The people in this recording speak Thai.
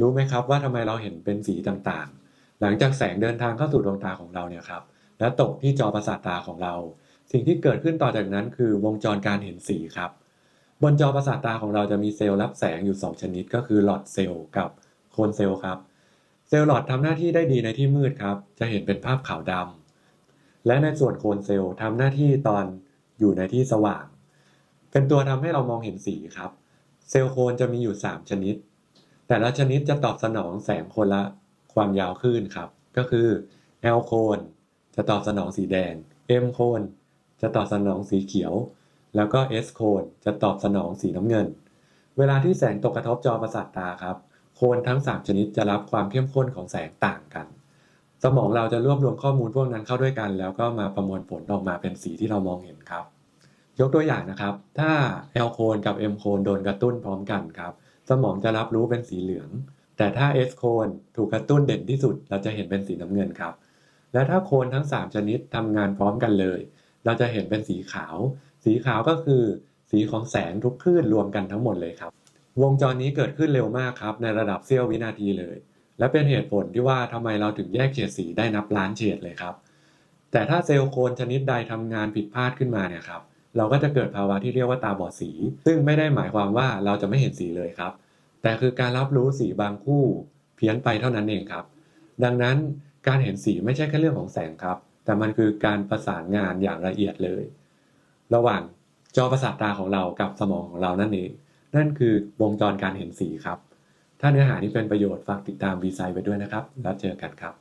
รู้ไหมครับว่าทำไมเราเห็นเป็นสีต่างๆ หลังจากแสงเดินทางเข้าสู่ดวงตาของเราเนี่ยครับ และตกที่จอประสาทตาของเรา สิ่งที่เกิดขึ้นต่อจากนั้นคือวงจรการเห็นสีครับ บนจอประสาทตาของเราจะมีเซลล์รับแสงอยู่ 2 ชนิด ก็คือหลอดเซลล์กับโคนเซลล์ครับ เซลล์หลอดทำหน้าที่ได้ดีในที่มืดครับ จะเห็นเป็นภาพขาวดำและในส่วนโคนเซลล์ทำหน้าที่ตอนอยู่ในที่สว่าง เป็นตัวทำให้เรามองเห็นสีครับ เซลล์โคนจะมีอยู่ 3 ชนิด แต่ละชนิดจะตอบสนองแสงคนละความยาวคลื่นครับ ก็คือ L โคนจะตอบสนองสีแดง M โคนจะตอบสนองสีเขียว แล้วก็ S โคนจะตอบสนองสีน้ำเงิน เวลาที่แสงตกกระทบจอประสาทตาครับ โคนทั้ง 3 ชนิดจะรับความเข้มข้นของแสงต่างกัน สมองเราจะรวบรวมข้อมูลพวกนั้นเข้าด้วยกัน แล้วก็มาประมวลผลออกมาเป็นสีที่เรามองเห็นครับ ยกตัวอย่างนะครับ ถ้า L โคนกับ M โคนโดนกระตุ้นพร้อมกันครับ สมองจะรับรู้เป็นสีเหลือง แต่ถ้า S โคนถูกกระตุ้นเด่นที่สุด เราจะเห็นเป็นสีน้ำเงินครับ และถ้าโคนทั้ง 3 ชนิดทำงานพร้อมกันเลย เราจะเห็นเป็นสีขาว สีขาวก็คือ สีของแสงทุกคลื่นรวมกันทั้งหมดเลยครับ วงจรนี้เกิดขึ้นเร็วมากครับ ในระดับเสี้ยววินาทีเลย และเป็นเหตุผลที่ว่าทำไมเราถึงแยกเฉดสีได้นับล้านเฉดเลยครับ แต่ถ้าเซลล์โคนชนิดใดทำงานผิดพลาดขึ้นมาเนี่ยครับ เราก็จะเกิดภาวะที่เรียกว่าตาบอดสี ซึ่งไม่ได้หมายความว่าเราจะไม่เห็นสีเลยครับ แต่คือการรับรู้สีบางคู่เพี้ยนไปเท่านั้นเองครับ ดังนั้นการเห็นสีไม่ใช่แค่เรื่องของแสงครับ แต่มันคือการประสานงานอย่างละเอียดเลย ระหว่างจอประสาทตาของเรากับสมองของเรานั่นเอง นั่นคือวงจรการเห็นสีครับ ถ้าเนื้อหานี้เป็นประโยชน์ฝากติดตามวีไซด์ไปด้วยนะครับ แล้วเจอกันครับ